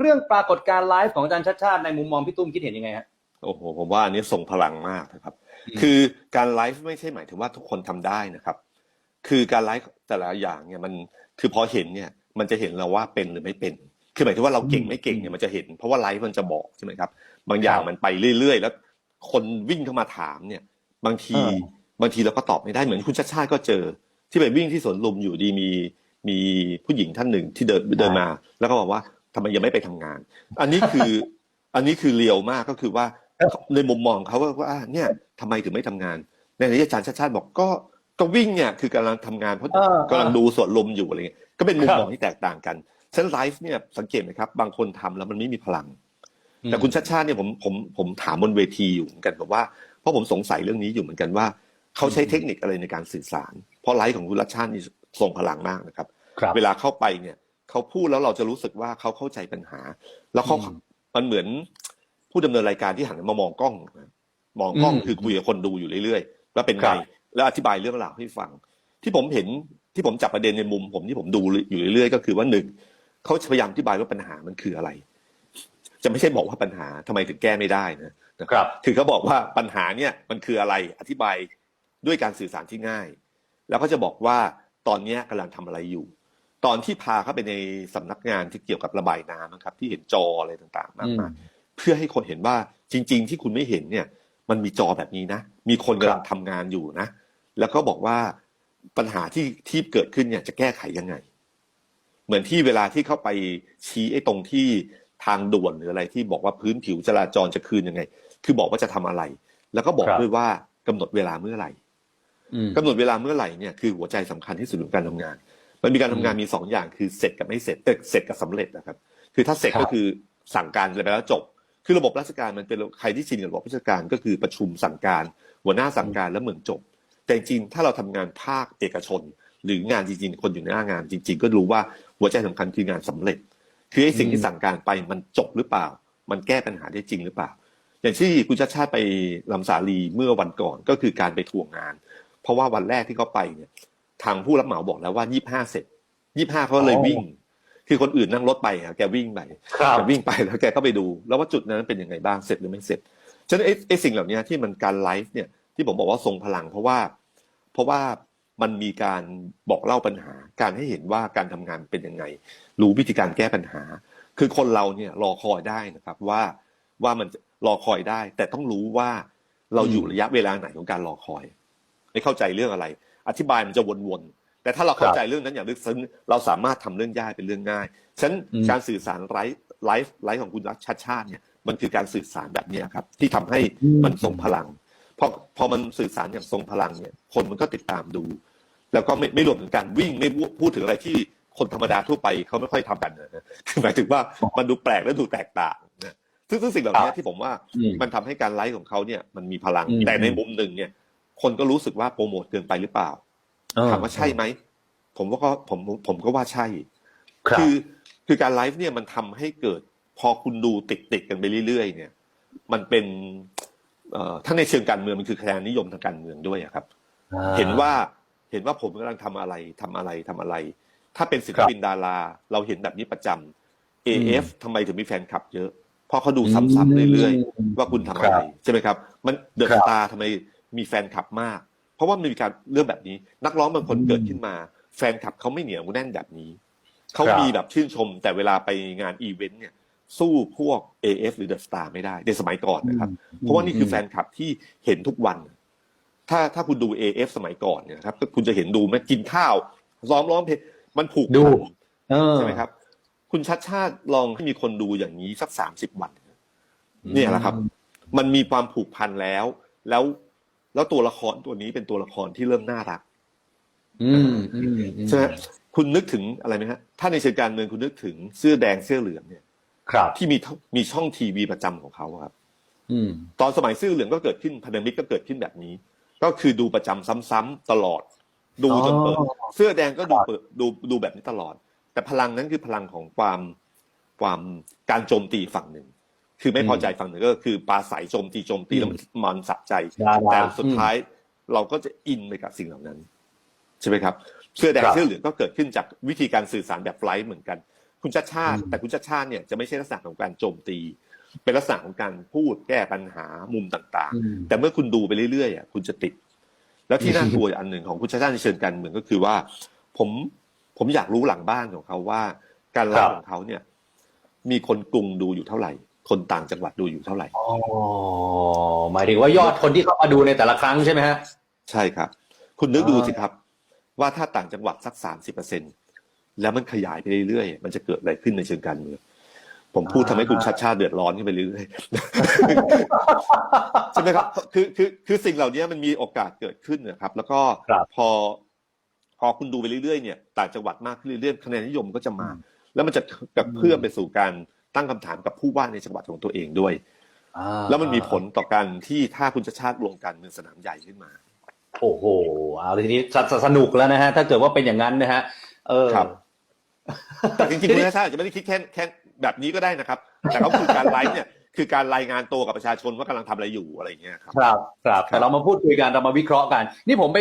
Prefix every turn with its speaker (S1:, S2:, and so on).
S1: เรื่องปรากฏการณ์ไลฟ์ของอาจารย์ชัดชาติในมุมมองพี่ตุ้มคิดเห็นยังไงฮะ
S2: โอ้โหผมว่าอันนี้ส่งพลังมากนะครับ
S1: อืม
S2: คือการไลฟ์ไม่ใช่หมายถึงว่าทุกคนทำได้นะครับ คือการไลฟ์แต่ละอย่างเนี่ยมันคือพอเห็นเนี่ยมันจะเห็นเราว่าเป็นหรือไม่เป็น คือหมายถึงว่าเราเก่งไม่เก่งเนี่ยมันจะเห็น เพราะว่าไลฟ์มันจะบอกใช่ไหมครับ บางอย่าง
S1: ครับ
S2: มันไปเรื่อยๆ แล้วคนวิ่งเข้ามาถามเนี่ย บางที
S1: อ่า
S2: บางทีเราก็ตอบไม่ได้เหมือนคุณชาติชาติก็เจอ ที่ไปวิ่งที่สวนลุมอยู่ดีมีมีผู้หญิงท่านหนึ่งที่เดินเดินมา แล้วก็บอกว่า ทำไมยังไม่ไปทำงาน อันนี้คือ อันนี้คือเรียวมากก็คือว่าในมุมมองเขาว่าว่าเนี่ยทำไมถึงไม่ทำงาน ในนี้อาจารย์ชาติชาติบอกก็ก็วิ่งเนี่ยคือกำลังทำงานเพราะ
S1: เออกำ
S2: ลังดูสวนลมอยู่อะไรเงี้ยก็เป็นมุม
S1: ครับ
S2: มองที่แตกต่างกันฉะนันไลฟ์เนี่ยสังเกตไหมครับ บางคนทำแล้วมันไม่มีพลัง แต่คุณชาติชาติเนี่ยผมผมผมถามบนเวทีอยู่เหมือนกันแบบว่าเพราะผมสงสัยเรื่องนี้อยู่เหมือนกันว่าเขาใช้เทคนิคอะไรในการสื่อสาร เพราะไลฟ์ของคุณรัชชาตินี่ทรงพลังมากนะครับ
S1: ครับ
S2: เวลาเข้าไปเนี่ย เขาพูดแล้วเราจะรู้สึกว่าเขาเข้าใจปัญหา แล้วเขา
S1: อืม
S2: มันเหมือนผู้ดำเนินรายการที่หันมามองกล้องนะมองกล้อง
S1: อืม
S2: คือคุยกับคนดูอยู่เรื่อยๆแล้วเป็น
S1: ครั
S2: ไง
S1: บ
S2: แล้วอธิบายเรื่องราวให้ฟัง ที่ผมเห็นที่ผมจับประเด็นในมุม ผมที่ผมดูอยู่เรื่อยๆก็คือว่าหนึ่งเขาพยายามอธิบายว่าปัญหามันคืออะไร จะไม่ใช่บอกว่าปัญหาทำไมถึงแก้ไม่ได้นะนะครับ คือเขาบอกว่าปัญหาเนี่ยมันคืออะไรอธิบายด้วยการสื่อสารที่ง่าย แล้วก็จะบอกว่าตอนเนี้ยกำลังทำอะไรอยู่ ตอนที่พาเข้าไปในสำนักงานที่เกี่ยวกับระบายน้ำนะครับ ที่เห็นจออะไรต่างๆมากมายเพื่อให้คนเห็นว่าจริง ๆ ที่คุณไม่เห็นเนี่ย มันมีจอแบบนี้นะ มีคนกำลังทำงานอยู่นะ แล้วก็บอกว่าปัญหาที่ที่เกิดขึ้นเนี่ยจะแก้ไขยังไง เหมือนที่เวลาที่เข้าไปชี้ไอ้ตรงที่ทางด่วนหรืออะไรที่บอกว่าพื้นผิวจราจรจะคืนยังไง คือบอกว่าจะทำอะไร แล้วก็บอก
S1: ครับ
S2: ด้วยว่ากำหนดเวลาเมื่อไหร่
S1: อืม
S2: กำหนดเวลาเมื่อไหร่เนี่ยคือหัวใจสำคัญที่สุดของการทำงาน มันมีการทำงานมีสองอย่างคือเสร็จกับไม่เสร็จเอ้ยเสร็จกับสำเร็จนะครับ คือถ้าเสร็จ
S1: ครับ
S2: ก็คือสั่งการไปแล้วจบ คือระบบราชการมันเป็นใครที่ชินกับระบบราชการก็คือประชุมสั่งการหัวหน้าสั่งการแล้วเหมือนจบ แต่จริงๆถ้าเราทำงานภาคเอกชน หรืองานจริง ๆ คนอยู่ในหน้างาน จริง ๆ ก็รู้ว่าหัวใจสำคัญคืองานสำเร็จ คือไอ้สิ่งที่สั่งการไปมันจบหรือเปล่า มันแก้ปัญหาได้จริงหรือเปล่า อย่างที่คุณชาติชาติไปลำสาลีเมื่อวันก่อนก็คือการไปทวงงาน เพราะว่าวันแรกที่เขาไปเนี่ย ทางผู้รับเหมาบอกแล้วว่ายี่ห้าเสร็จยี่ห้าเขาเลย
S1: อ๋อ
S2: วิ่ง คือคนอื่นนั่งรถไปอะแกวิ่งไป
S1: ครับ
S2: แกวิ่งไปแล้วแกก็ไปดู แล้วว่าจุดนั้นเป็นยังไงบ้างเสร็จหรือไม่เสร็จฉะนั้นไอ้ไอ้สิ่งเหล่านี้ที่มันการไลฟ์เนี่ยที่ผมบอกว่าทรงพลังเพราะว่า เพราะว่ามันมีการบอกเล่าปัญหา การให้เห็นว่าการทำงานเป็นยังไง รู้วิธีการแก้ปัญหา คือคนเราเนี่ยรอคอยได้นะครับว่าว่ามันจะรอคอยได้ แต่ต้องรู้ว่าเราอยู่ระยะเวลาไหนของการรอคอย ไม่เข้าใจเรื่องอะไร อธิบายมันจะวนๆ แต่ถ้าเราเข้าใจเรื่องนั้นอย่างลึกซึ้ง เราสามารถทำเรื่องยากเป็นเรื่องง่าย ฉะนั้น
S1: อืม
S2: การสื่อสารไลฟ์ไลฟ์ไลฟ์ของคุณรัชชาติชาติเนี่ยมันคือการสื่อสารแบบเนี้ยครับ ที่ทำให้มันทรงพลังพอพอมันสื่อสารอย่างทรงพลังเนี่ย คนมันก็ติดตามดู แล้วก็ไม่ไม่รวมถึงการวิ่งไม่พูดพูดถึงอะไรที่คนธรรมดาทั่วไปเขาไม่ค่อยทำกันนะคือหมายถึงว่ามันดูแปลกและดูแตกต่างนะซึ่งซึ่งสิ่งเหล่านี้ที่ผมว่า
S1: อืม
S2: มันทำให้การไลฟ์ของเขาเนี่ยมันมีพลัง
S1: อืม
S2: แต่ในมุมหนึ่งเนี่ย คนก็รู้สึกว่าโปรโมทเกินไปหรือเปล่าถามว่าใช่ไหมผมว่าก็ผมผมก็ว่าใช่
S1: ครับ
S2: คือคือการไลฟ์เนี่ยมันทำให้เกิด พอคุณดูติดติดๆกันไปเรื่อยๆ เนี่ย มันเป็นเอ่อทั้งในเชิงการเมืองมันคือคะแนนนิยมทางการเมืองด้วยอะครับ
S1: อ่า
S2: เห็นว่าเห็นว่าผมกำลังทำอะไรทำอะไรทำอะไร ถ้าเป็นศิลปินดารา เราเห็นแบบนี้ประจำ AF ทำไมถึงมีแฟนคลับเยอะเพราะเขาดูซ้ำๆเรื่อยๆว่าคุณทำอะไร
S1: ครับ
S2: ใช่ไหมครับ มันเดอะ
S1: ครั
S2: ส
S1: บ
S2: ตาร์ทำไม มีแฟนคลับมาก เพราะว่ามันมีการเรื่องแบบนี้ นักร้องบางคน
S1: อืม
S2: เกิดขึ้นมา แฟนคลับเขาไม่เหนียวแน่นแบบนี้เขา
S1: ครับ
S2: มีแบบชื่นชม แต่เวลาไปงานอีเวนต์เนี่ยสู้พวก AF หรือเดอะสตาร์ไม่ได้ในสมัยก่อนนะครับ เพราะว่านี่คือแฟนคลับที่เห็นทุกวัน ถ้าถ้าคุณดู AF สมัยก่อนเนี่ยนะครับก็คุณจะเห็นดูแม่กินข้าวซ้อมร้องเพลงมันผูก
S1: ดู
S2: พัน
S1: เออ
S2: ใช่ไหมครับ คุณชัดชาติลองให้มีคนดูอย่างนี้สักสามสิบวัน เนี่ยแหละครับ มันมีความผูกพันแล้ว แล้ว แล้วตัวละครตัวนี้เป็นตัวละครที่เริ่มน่ารัก
S1: อืมอืมอืม
S2: ใช่ไหมคุณนึกถึงอะไรไหมฮะ ถ้าในเชิงการเมืองคุณนึกถึงเสื้อแดงเสื้อเหลืองเนี่ย
S1: ครับ
S2: ที่มีท่อมีช่องทีวีประจำของเขาอะครับ
S1: อืม
S2: ตอนสมัยเสื้อเหลืองก็เกิดขึ้นพันธมิตรก็เกิดขึ้นแบบนี้ ก็คือดูประจำซ้ำๆตลอด ดูจนเปิด
S1: อ๋อ
S2: เสื้อแดงก็ดูเปิดดูดูแบบนี้ตลอด แต่พลังนั้นคือพลังของความความการโจมตีฝั่งหนึ่ง คือไม่พอใจฝั่งหนึ่งก็คือปลาใสโจมตีโจมตีแล้วมันมันสะใจ
S1: ดารา
S2: แต่สุดท้ายเราก็จะอินไปกับสิ่งเหล่านั้น ใช่ไหมครับ เสื้อแดง
S1: ครับ
S2: เสื้อเหลืองก็เกิดขึ้นจากวิธีการสื่อสารแบบไลฟ์เหมือนกัน คุณชัดชาติ
S1: อืม
S2: แต่คุณชัดชาติเนี่ยจะไม่ใช่ลักษณะของการโจมตี เป็นลักษณะของการพูดแก้ปัญหามุมต่าง
S1: อืม
S2: ๆแต่เมื่อคุณดูไปเรื่อยๆอะคุณจะติด แล้วที่น่ากลัวอันหนึ่งของคุณชัดชาติในเชิงการเมืองก็คือว่า ผมผมอยากรู้หลังบ้านของเขาว่า การไล
S1: ครั
S2: ฟ์
S1: บ
S2: ของเขาเนี่ย มีคนกรุงดูอยู่เท่าไหร่ คนต่างจังหวัดดูอยู่เท่าไหร่
S1: อ๋อหมายถึงว่ายอดคนที่เข้ามาดูในแต่ละครั้งใช่ไหมฮะ
S2: ใช่ครับ คุณนึกดู
S1: อ่า
S2: สิครับ ว่าถ้าต่างจังหวัดสักสามสิบเปอร์เซ็นแล้วมันขยายไปเรื่อยๆมันจะเกิดอะไรขึ้นในเชิงการเมืองผมพูดทำให้คุณชาติชาติเดือดร้อนขึ้นไปเรื่อยๆใช่ไหมครับคือคือคือสิ่งเหล่านี้มันมีโอกาสเกิดขึ้นนะครับ แล้วก็
S1: ครับ
S2: พอ พอคุณดูไปเรื่อยๆเนี่ย ต่างจังหวัดมากขึ้นเรื่อยๆคะแนนนิยมก็จะมา แล้วมันจะกับเพื่อมไปสู่การ ตั้งคำถามกับผู้ว่าในจังหวัดของตัวเองด้วย
S1: อ่า
S2: แล้วมันมีผลต่อการที่ถ้าคุณชาติชาติลงการเมืองสนามใหญ่ขึ้นมา
S1: โอ้โหเอาทีนี้สสสนุกแล้วนะฮะถ้าเกิดว่าเป็นอย่างนั้นนะฮะเออ
S2: ครับแต่จริงๆคุณชาติชาติอาจจะไม่ได้คิดแค่แค่แบบนี้ก็ได้นะครับ แต่เขาคือการไลฟ์เนี่ยคือการรายงานตัวกับประชาชนว่ากำลังทำอะไรอยู่อะไรอย่างเงี้ยครับ
S1: ครับครับแต่เรามาพูดคุยกันเรามาวิเคราะห์กัน นี่ผมไป